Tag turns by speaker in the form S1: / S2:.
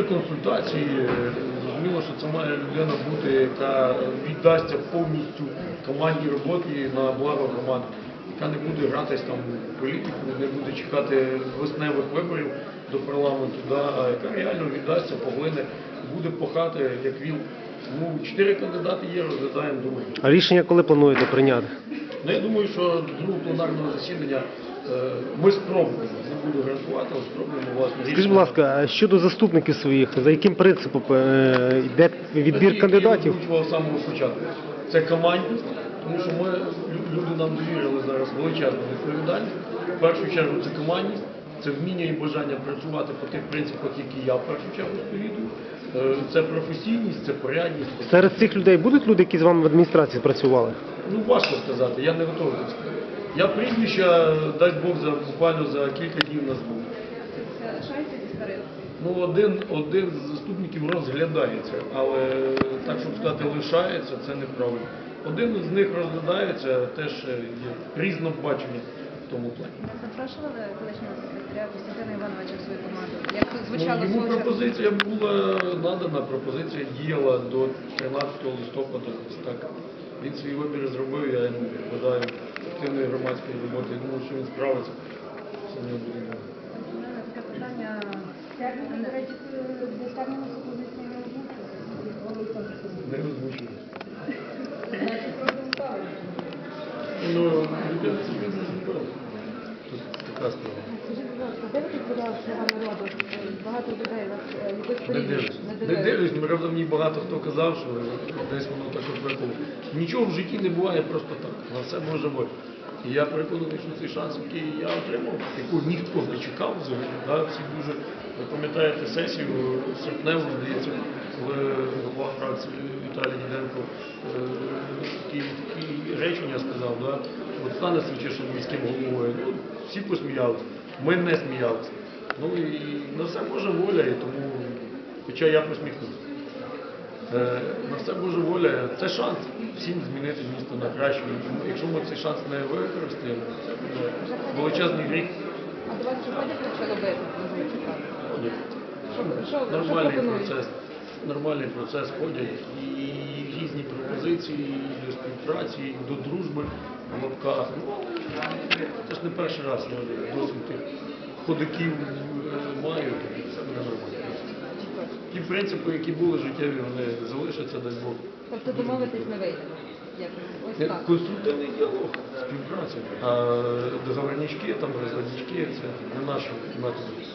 S1: Після консультації е, зрозуміло, що це має людина бути, яка віддасться повністю командній роботі на благо громади, яка не буде гратись там в політику, не буде чекати весневих виборів до парламенту, да, а яка реально віддасться, поглине, буде пахати, як він. Ну, чотири кандидати є, розглядаємо думаю.
S2: А рішення коли плануєте прийняти?
S1: Ну, я думаю, що другого пленарного засідання ми спробуємо, не буду гарантувати, але спробуємо власне рішення.
S2: Скажіть, будь ласка, а щодо заступників своїх, за яким принципом е, йде відбір кандидатів?
S1: Я озвучував з самого початку. Це командність, тому що ми лю- люди нам довірили зараз величезну відповідальність. В першу чергу це командність, це вміння і бажання працювати по тих принципах, які я в першу чергу сповідую. Е, Це професійність, це порядність.
S2: Серед цих людей будуть люди, які з вами в адміністрації працювали?
S1: Ну важко сказати, я не готовий так сказати. Я прізвища, дасть Бог, за буквально за кілька днів назву. Ну, один, один з заступників розглядається, але так, щоб сказати, лишається, це неправильно. Один з них розглядається, теж е, є різне бачення в тому плані.
S3: Запрошували колишнього секретаря Костянтина Івановича в свою команду? Звучало
S1: Ну, йому пропозиція була надана, пропозиція діяла до 13 листопада. Так. Він свій вибір зробив, я йому бажаю активної громадської роботи. Я думаю, що він справиться. В нього буде
S3: питання.
S4: Не
S1: Не
S4: правильно.
S1: Ну, не. Така справа.
S4: Скажіть, будь ласка, дивитесь серіал «Слуга народу»? Багато людей вас е, якось
S1: Не дивлюсь. Не дивлюсь, правда, мені багато хто казав, що десь воно так от. Нічого в житті не буває просто так. На все може бути. І я переконаний, що цей шанс, який я отримав, якого ніхто не чекав взагалі. Да? Всі дуже, ви пам'ятаєте сесію серпневу, здається, коли голова фракції Віталій Діденко е, такі, такі речення сказав, да? от стане Сенчишин міським головою. Ну, всі посміялися, ми не сміялися. Ну і на все Божа воля, і тому, хоча я посміхнувся. Е, На все Божа воля, це шанс всім змінити місто на краще. Якщо ми цей шанс не використаємо, це буде величезний гріх.
S4: А до вас приходять що
S1: Нормальний процес. Нормальний процес ходять і різні пропозиції і до співпраці, і до дружби в лапках. Ну, це ж не перший раз я досвід тих ходаків е, маю, все буде нормально. Ті принципи, які були життєві, вони залишаться дай Бог.
S4: Тобто домовитись не вийде.
S1: Конструктивний діалог, співпраця. А договорнички, там розладнички це не наші методи.